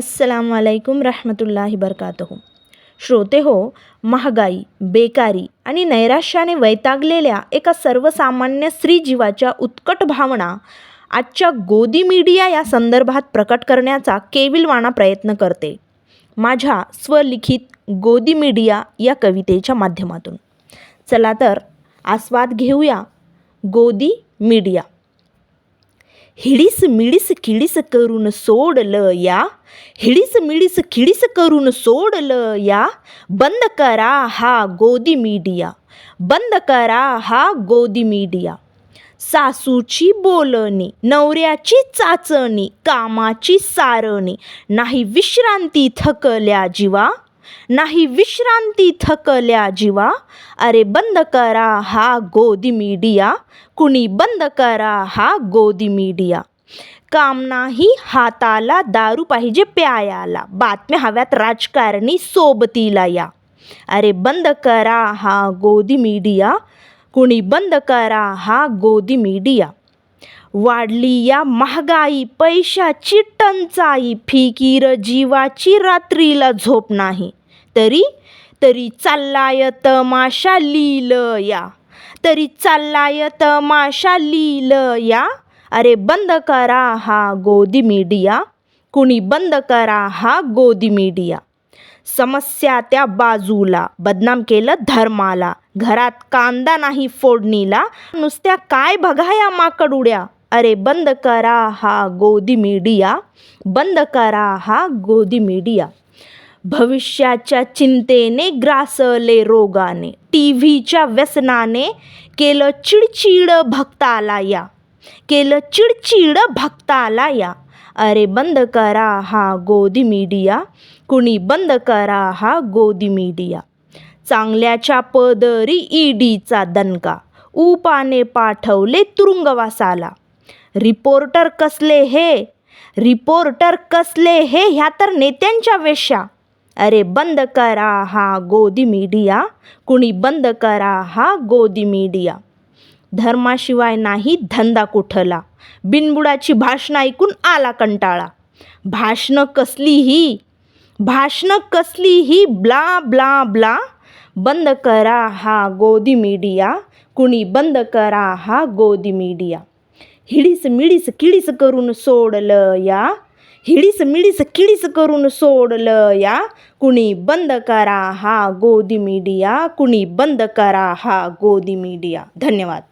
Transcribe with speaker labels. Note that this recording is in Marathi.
Speaker 1: अस्सलाम वालेकुम बरकात हो श्रोते हो महागाई बेकारी आणि नैराश्याने वैतागलेल्या एका सर्वसामान्य स्त्रीजीवाच्या उत्कट भावना आजच्या गोदी मीडिया या संदर्भात प्रकट करण्याचा केविलवाणा प्रयत्न करते. माझ्या स्वलिखित गोदी मीडिया या कवितेच्या माध्यमातून. चला तर आस्वाद घेऊया गोदी मीडिया. हिडीस मिडीस किडीस करून सोडलं या हिडीस मिडीस किडीस करून सोडलं या बंद करा हा गोदी मीडिया बंद करा हा गोदी मीडिया सासूची बोलणी नवऱ्याची चाचणी कामाची सारणी नाही विश्रांती थकल्या जीवा नाही विश्रांती थकल्या जीवा अरे बंद करा हा गोदी मीडिया कुणी बंद करा हा गोदी मीडिया काम नाही हाताला दारू पाहिजे प्यायाला बातम्या हव्यात राजकारणी सोबतीला या अरे बंद करा हा गोदी मीडिया कुणी बंद करा हा गोदी मीडिया वाढली या महागाई पैशाची टंचाई फिकीर जीवाची रात्रीला झोप नाही तरी तरी चाललाय तमाशा लील या. तरी चाललाय तमाशा लील या. अरे बंद करा हा गोदी मीडिया. कुणी बंद करा हा गोदी मीडिया. समस्या त्या बाजूला. बदनाम केलं धर्माला. घरात कांदा नाही फोडणीला. नुसत्या काय बघा या माकड उड्या अरे बंद करा हा गोदी मीडिया. बंद करा हा गोदी मीडिया. भविष्याच्या चिंतेने ग्रासले रोगाने टी व्हीच्या व्यसनाने केलं चिडचिड भक्ताला या केलं चिडचिड भक्ताला या. अरे बंद करा हा गोदी मीडिया कुणी बंद करा हा गोदी मीडिया. चांगल्याच्या पदरी ईडीचा दणका उपाने पाठवले तुरुंगवासाला. रिपोर्टर कसले हे? रिपोर्टर कसले हे ह्या तर नेत्यांच्या वेश्या. अरे बंद करा हा गोदी मीडिया कुणी बंद करा हा गोदी मीडिया धर्माशिवाय नाही धंदा कुठला बिनबुडाची भाषणं ऐकून आला कंटाळा भाषणं कसलीही भाषणं कसलीही ब्ला ब्ला ब्ला बंद करा हा गोदी मीडिया कुणी बंद करा हा गोदी मीडिया हिडीस मिडीस किडीस करून सोडलं या हिडीस मिडीस किडीस करून सोडलं या कुणी बंद करा हा गोदी मीडिया कुणी बंद करा हा गोदी मीडिया धन्यवाद